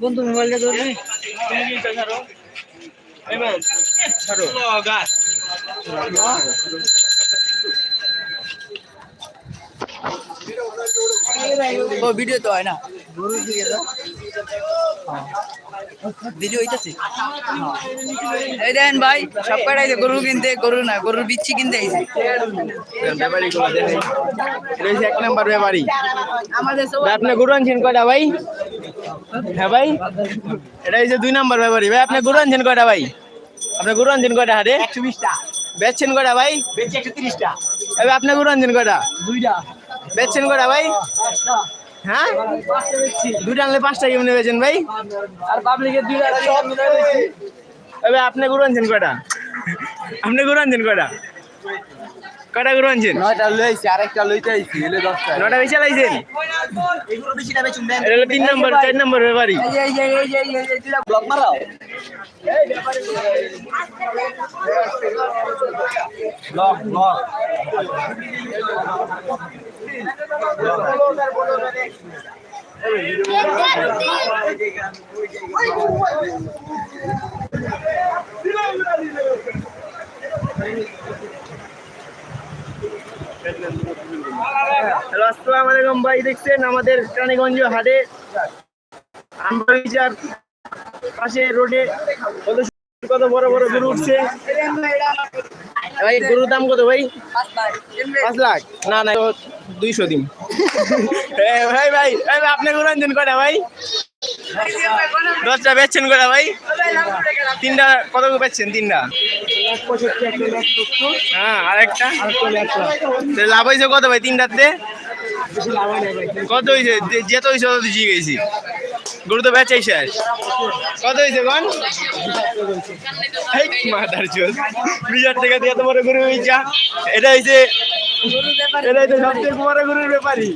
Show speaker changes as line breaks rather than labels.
বন্ধু মোবাইলটা ধরবে? ও ভিডিও তো হয় না। ভিডিও হইতাছে? এই দেন ভাই সব কটাই গরু কিনতে গরু না গরুর বিচ্ছি কিনতে আইছে।
ব্যাপারী এক নাম্বার ব্যাপারী।
আমাদের
আপনি গরু আনছেন কয়টা ভাই? হ্যাঁ ভাই এটা হচ্ছে দুই নাম্বার ব্যাপারী ভাই আপনি গরু আনছেন কয়টা ভাই? আপনি গরু আনছেন কয়টা হাটে?
একশো বিশটা।
বেচছেন কয়টা ভাই?
বেশি একশো তিরিশটা।
এবার আপনি গরু আনছেন কয়টা?
দুইটা।
বেচছেন কয়টা ভাই? হ্যাঁ? দুইটা আনলে পাঁচটা কেমনে বেচেন ভাই?
আর পাবলিকের দুইটা
এবার আপনি গরু আনছেন কয়টা? আপনি গরু আনছেন কয়টা? কয়টা গরু আনছেন?
নয়টা লইছি আরেকটা লইতে আইছি
নটা বেশি লাইছেন?
এগুলো বেশিটা বেচুন দেন
এটা তিন নম্বর, চার নম্বর ব্যাপারী
এই এই এই এই এই ব্লক মারাও ব্লক ব্লক
হ্যালো, আসসালামু আলাইকুম ভাই, দেখছেন আমাদের রানীগঞ্জ হাটে আমবাড়িচার পাশে রোডে কত কত বড় বড় গরু উঠছে। ভাই গরুর দাম কত ভাই? পাঁচ লাখ। না না দুইশো দিন। ভাই ভাই আপনি গরু আনছেন কটা ভাই? দশটা বেচছেন কটা ভাই? তিনটা, কত বেচছেন? তিনটা। হ্যাঁ আরেকটা। তো লাভ হয়েছে কত ভাই তিনটাতে? কত হয়েছে? যে- যেত হয়েছে তত জিয়ে গেছি। গরু তো বেচাই শেষ। কত হয়েছে কোন এই মাথার চোখ বিশ হাজার টাকা দিয়ে তোমার গরু হয়েছে। এটা হয়েছে এটা হয়েছে সবচেয়ে বড় গরুর ব্যাপারই।